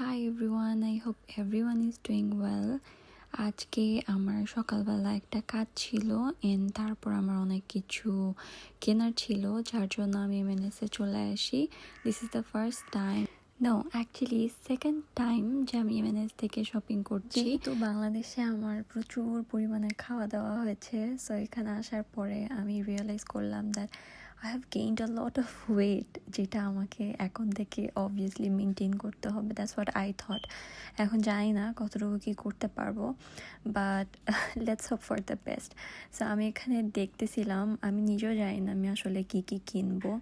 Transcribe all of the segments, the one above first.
Hi everyone I hope everyone is doing well আজকে আমার সকালবেলা একটা কাজ ছিল এন্ড তারপর আমার অনেক কিছু কেনার ছিল, যার জন্য আমি এমএনএসে চলে আসি। This is the first time no actually second time যে আমি এমএনএস থেকে শপিং করছি। তো বাংলাদেশে আমার প্রচুর পরিমাণে খাওয়া দাওয়া হয়েছে সো এখানে আসার পরে আমি রিয়েলাইজ করলাম that I have gained a lot of weight যেটা আমাকে এখন থেকে অবভিয়াসলি মেনটেন করতে হবে। দ্যাটস হোয়াট আই থট এখন জানি না কতটুকু কী করতে পারব but let's hope for the best so আমি এখানে দেখতেছিলাম, আমি নিজেও জানি না আমি আসলে কী কী কিনবো।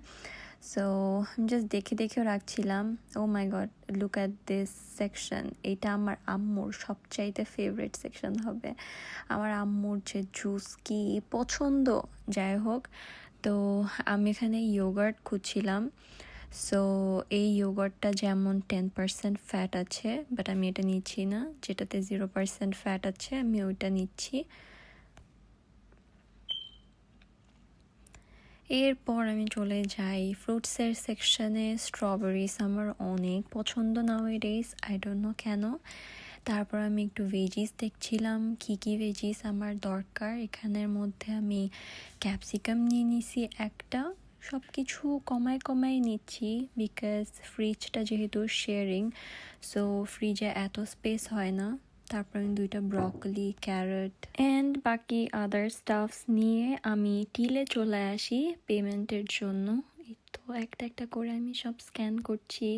সো আমি জাস্ট দেখে দেখেও রাখছিলাম। ও my God look at this section এটা আমার আম্মুর সবচাইতে ফেভারিট সেকশন হবে। আমার আম্মুর যে জুস কি পছন্দ, যাই হোক। তো আমি এখানে ইয়োগার্ট খুঁজছিলাম। সো এই ইয়োগার্টটা যেমন টেন পার্সেন্ট ফ্যাট আছে বাট আমি এটা নিচ্ছি না। যেটাতে জিরো পার্সেন্ট ফ্যাট আছে, আমি ওইটা নিচ্ছি। এরপর আমি চলে যাই ফ্রুটসের সেকশনে স্ট্রবেরিস আমার অনেক পছন্দ nowadays I don't know কেন। তারপর আমি একটু ভেজিস দেখছিলাম, কী কী ভেজিস আমার দরকার। এখানের মধ্যে আমি ক্যাপসিকাম নিয়ে নিছি একটা। সব কিছু কমায় কমায় নিচ্ছি বিকজ ফ্রিজটা যেহেতু শেয়ারিং সো ফ্রিজে এত স্পেস হয় না। তারপর আমি দুইটা ব্রকলি ক্যারট অ্যান্ড বাকি আদার স্টাফস নিয়ে আমি টিলে চলে আসি পেমেন্টের জন্য। তো একটা একটা করে আমি সব স্ক্যান করছি।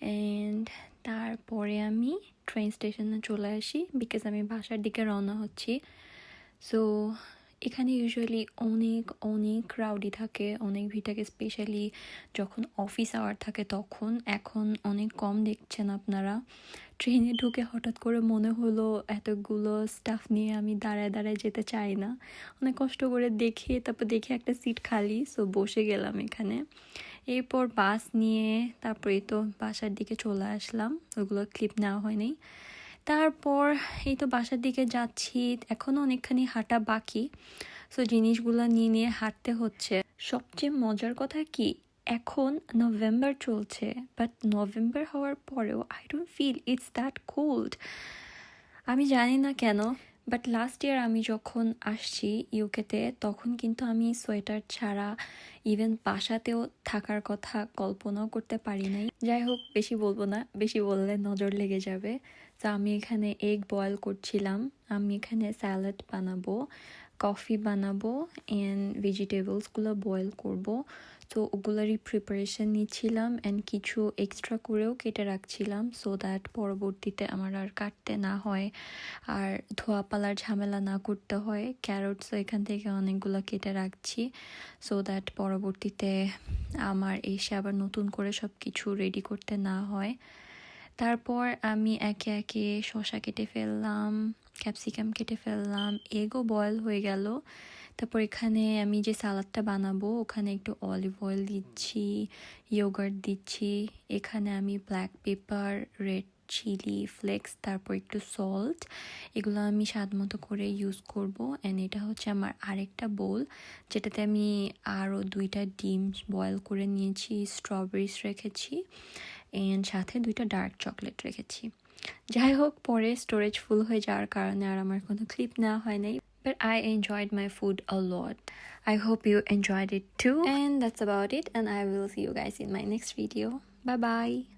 অ্যান্ড তারপরে আমি ট্রেন স্টেশনে চলে আসি বিকজ আমি বাসার দিকে রওনা হচ্ছি। সো এখানে ইউজুয়ালি অনেক অনেক ক্রাউডি থাকে, অনেক ভিড় থাকে স্পেশালি যখন অফিস আওয়ার থাকে তখন। এখন অনেক কম দেখছেন আপনারা। ট্রেনে ঢুকে হঠাৎ করে মনে হলো এতগুলো স্টাফ নিয়ে আমি দাঁড়ায় দাঁড়ায় যেতে চাই না। অনেক কষ্ট করে দেখে, তারপর দেখে একটা সিট খালি সো বসে গেলাম এখানে। এরপর বাস নিয়ে তারপরে তো বাসার দিকে চলে আসলাম। ওগুলো ক্লিপ নেওয়া হয়নি। তারপর এই তো বাসার দিকে যাচ্ছি। এখনও অনেকখানি হাঁটা বাকি। সো জিনিসগুলো নিয়ে নিয়ে হাঁটতে হচ্ছে। সবচেয়ে মজার কথা কি? এখন নভেম্বর চলছে বাট নভেম্বর হওয়ার পরেও I don't feel it's that cold আমি জানি না কেন। বাট লাস্ট ইয়ার আমি যখন আসছি ইউকেতে তখন কিন্তু আমি সোয়েটার ছাড়া ইভেন বাসাতেও থাকার কথা কল্পনাও করতে পারি নাই। যাই হোক, বেশি বলব না, বেশি বললে নজর লেগে যাবে। তো আমি এখানে এগ বয়েল করছিলাম। আমি এখানে স্যালাড বানাবো কফি বানাবো অ্যান্ড ভেজিটেবলসগুলো বয়েল করব। তো ওগুলোরই প্রিপারেশন নিচ্ছিলাম অ্যান্ড কিছু এক্সট্রা করেও কেটে রাখছিলাম সো দ্যাট পরবর্তীতে আমার আর কাটতে না হয়। আর ধোয়া পালার ঝামেলা না করতে হয়। ক্যারটসও এখান থেকে অনেকগুলো কেটে রাখছি সো দ্যাট পরবর্তীতে আমার এসে আবার নতুন করে সব কিছু রেডি করতে না হয়। তারপর আমি একে একে শশা কেটে ফেললাম ক্যাপসিকাম কেটে ফেললাম এগও বয়েল হয়ে গেল। তারপর এখানে আমি যে সালাদটা বানাবো, ওখানে একটু অলিভ অয়েল দিচ্ছি ইয়োগার্ট দিচ্ছি, এখানে আমি black pepper red chilli flakes তারপর একটু সল্ট এগুলো আমি স্বাদ মতো করে ইউজ করব। অ্যান্ড এটা হচ্ছে আমার আরেকটা বোল যেটাতে আমি আরও দুইটা ডিম বয়েল করে নিয়েছি স্ট্রবেরিজ রেখেছি অ্যান্ড সাথে দুইটা ডার্ক চকলেট রেখেছি। যাই হোক, পরে স্টোরেজ ফুল হয়ে যাওয়ার কারণে আর আমার কোনো ক্লিপ নেওয়া হয় নাই। But I enjoyed my food a lot. I hope you enjoyed it too. And that's about it. And I will see you guys in my next video. Bye bye.